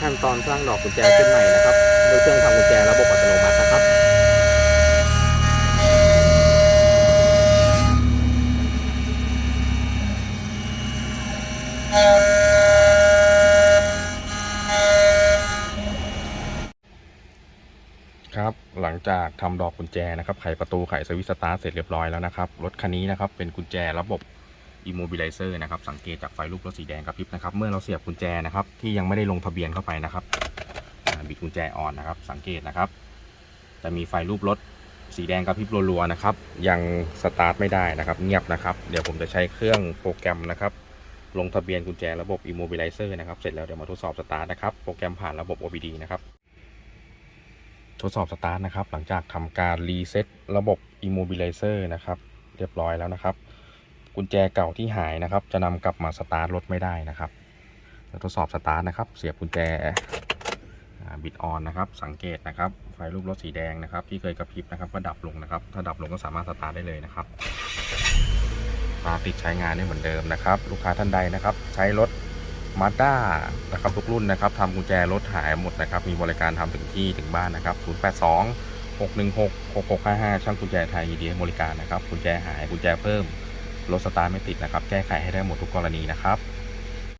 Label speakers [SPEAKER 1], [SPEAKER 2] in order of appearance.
[SPEAKER 1] ขั้นตอนสร้างดอกกุญแจขึ้นใหม่นะครับโดยเครื่องทำกุญแจระบบอัตโนมัตินะครับครับหลังจากทำดอกกุญแจนะครับไขประตูไขสวิตสตาร์เสร็จเรียบร้อยแล้วนะครับรถคันนี้นะครับเป็นกุญแจระบบ immobilizer นะครับสังเกตจากไฟรูปรถสีแดงกระพริบนะครับเมื่อเราเสียบกุญแจนะครับที่ยังไม่ได้ลงทะเบียนเข้าไปนะครับบิดกุญแจอ่อนนะครับ สังเกตนะครับ จะมีไฟรูปรถสีแดงกระพริบรัวๆนะครับ ยังสตาร์ทไม่ได้นะครับ เงียบนะครับ เดี๋ยวผมจะใช้เครื่องโปรแกรมนะครับลงทะเบียนกุญแจระบบ immobilizer นะครับ เสร็จแล้วเดี๋ยวมาทดสอบสตาร์ทนะครับ โปรแกรมผ่านระบบ OBD นะครับ ทดสอบสตาร์ทนะครับ หลังจากทำการรีเซ็ตระบบ immobilizer นะครับ เรียบร้อยแล้วนะครับ กุญแจเก่าที่หายนะครับ จะนำกลับมาสตาร์ทรถไม่ได้นะครับเดี๋ยวทดสอบสตาร์ทนะครับ เสียบกุญแจบิดออนนะครับ สังเกตนะครับ ไฟรูปรถสีแดงนะครับ ที่เคยกระพริบนะครับ ก็ดับลงนะครับ ถ้าดับลงก็สามารถสตาร์ทได้เลยนะครับตาติดใช้งานได้เหมือนเดิมนะครับ ลูกค้าท่านใดนะครับ ใช้รถมาด้านะครับทุกรุ่นนะครับทำกุญแจรถหายหมดนะครับ มีบริการทำถึงที่ถึงบ้านนะครับ 082 616 6655 ช่างกุญแจไทยยินดีให้บริการนะครับ กุญแจหายกุญแจเพิ่ม รถสตาร์ทไม่ติดนะครับ แก้ไขให้ได้หมดทุกกรณีนะครับ